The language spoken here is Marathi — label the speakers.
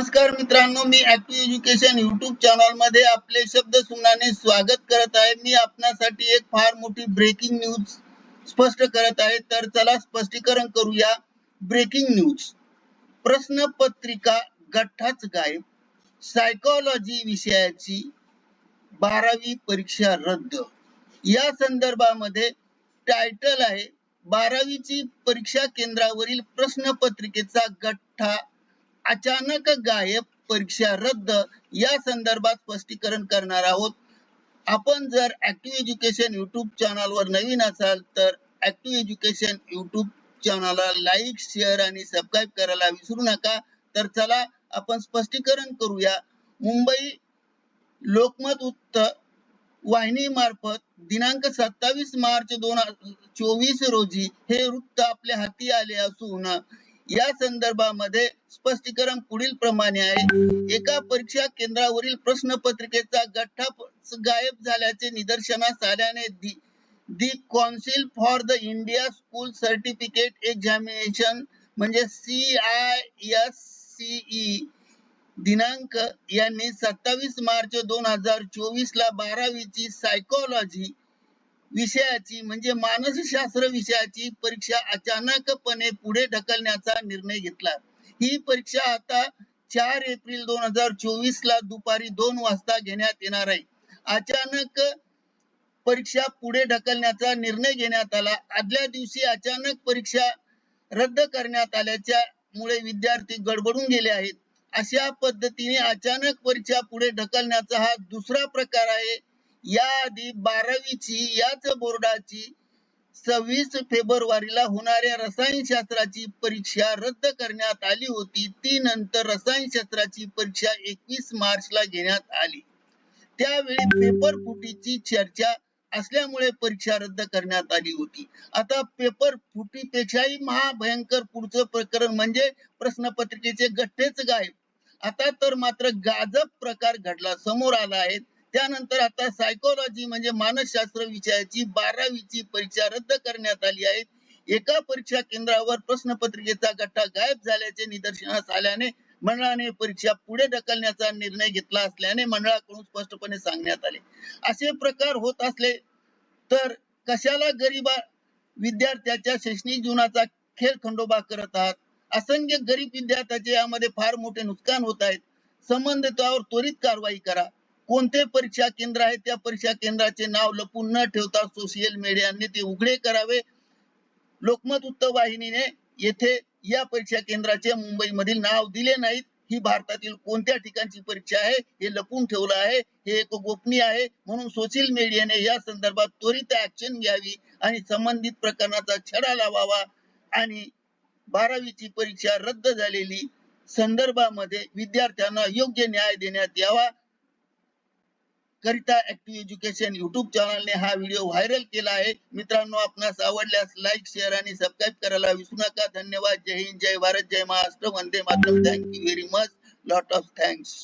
Speaker 1: नमस्कार मित्रांनो मी हॅपी एज्युकेशन युट्यूब चॅनलमध्ये आपले शब्द सुनाने स्वागत करत आहे. मी आपणासाठी एक फार मोठी ब्रेकिंग न्यूज स्पष्ट करत आहे. तर चला स्पष्टीकरण करूया ब्रेकिंग न्यूज प्रश्नपत्रिका गठ्ठाच गायब सायकोलॉजी विषयाची बारावी परीक्षा रद्द. या संदर्भामध्ये टायटल आहे बारावीची परीक्षा केंद्रावरील प्रश्नपत्रिकेचा गठ्ठा अचानक गायब परीक्षा रद्द या संदर्भात स्पष्टीकरण करणार आहोत. आपण जर ऍक्टिव्ह एज्युकेशन युट्यूब चॅनलवर नवीन असाल तर ऍक्टिव्ह एज्युकेशन युट्यूब चॅनलला लाईक शेअर आणि सबस्क्राईब करायला विसरू नका. तर चला आपण स्पष्टीकरण करूया. मुंबई लोकमत उत्तर वाहिनी मार्फत दिनांक सत्तावीस मार्च दोन चोवीस रोजी हे वृत्त आपल्या हाती आले असून या संदर्भामध्ये स्पष्टीकरण पुढील प्रमाणे आहे. एका परीक्षा केंद्रावरील प्रश्नपत्रिकेचा गठ्ठा गायब झाल्याचे निदर्शनास आल्याने the council for the India school certificate examination म्हणजे C I S C E दिनांक यांनी सत्तावीस मार्च दोन हजार चोवीस ला बारावीची सायकोलॉजी विषयाची म्हणजे मानसशास्त्र विषयाची परीक्षा अचानकपणे पुढे ढकलण्याचा निर्णय घेतला. ही परीक्षा आता चार एप्रिल दोन हजार चोवीस ला दुपारी दोन वाजता घेण्यात येणार आहे. अचानक परीक्षा पुढे ढकलण्याचा निर्णय घेण्यात आला. आदल्या दिवशी अचानक परीक्षा रद्द करण्यात आल्याच्या मुळे विद्यार्थी गडबडून गेले आहेत. अशा पद्धतीने अचानक परीक्षा पुढे ढकलण्याचा हा दुसरा प्रकार आहे. या आधी बारावीची याच बोर्डाची सव्वीस फेब्रुवारीला होणाऱ्या रसायनशास्त्राची परीक्षा रद्द करण्यात आली होती. ती नंतर रसायनशास्त्राची परीक्षा एकवीस मार्चला घेण्यात आली. त्यावेळी पेपर फुटीची चर्चा असल्यामुळे परीक्षा रद्द करण्यात आली होती. आता पेपर फुटीपेक्षाही महाभयंकर पुढचं प्रकरण म्हणजे प्रश्नपत्रिकेचे गठ्ठेच गायब. आता तर मात्र गाजब प्रकार घडला. समोर आला आहे त्यानंतर आता सायकोलॉजी म्हणजे मानसशास्त्र विषयाची बारावीची परीक्षा रद्द करण्यात आली आहे. एका परीक्षा केंद्रावर प्रश्नपत्रिकेचा गठ्ठा गायब झाल्याचे निदर्शनास आल्याने मंडळाने परीक्षा पुढे ढकलण्याचा निर्णय घेतला असल्याने मंडळाकडून स्पष्टपणे सांगण्यात आले. असे प्रकार होत असले तर कशाला गरीबा विद्यार्थ्याच्या शैक्षणिक जीवनाचा खेळ खंडोबा करत आहात? असंख्य गरीब विद्यार्थ्याचे यामध्ये फार मोठे नुकसान होत आहेत संबंधितावर त्वरित कारवाई करा. कोणते परीक्षा केंद्र आहे त्या परीक्षा केंद्राचे नाव लपून न ठेवता सोशल मीडियाने ते उघडे करावे. लोकमत उत्तर वाहिनीने येथे या परीक्षा केंद्राचे मुंबईमधील नाव दिले नाहीत. ही भारतातील कोणत्या ठिकाणची परीक्षा आहे हे लपून ठेवलं आहे हे एक गोपनीय आहे. म्हणून सोशल मीडियाने या संदर्भात त्वरित ऍक्शन घ्यावी आणि संबंधित प्रकरणाचा छडा लावावा. आणि बारावीची परीक्षा रद्द झालेली संदर्भामध्ये विद्यार्थ्यांना योग्य न्याय देण्यात यावा. करिता ऍक्टिव्ह एज्युकेशन युट्यूब चॅनलने हा व्हिडिओ व्हायरल केला आहे. मित्रांनो आपणास आवडल्यास लाईक शेअर आणि सबस्क्राईब करायला विसरू नका. धन्यवाद. जय हिंद. जय भारत. जय Maharashtra. Vande Mataram. Thank you very much lot of thanks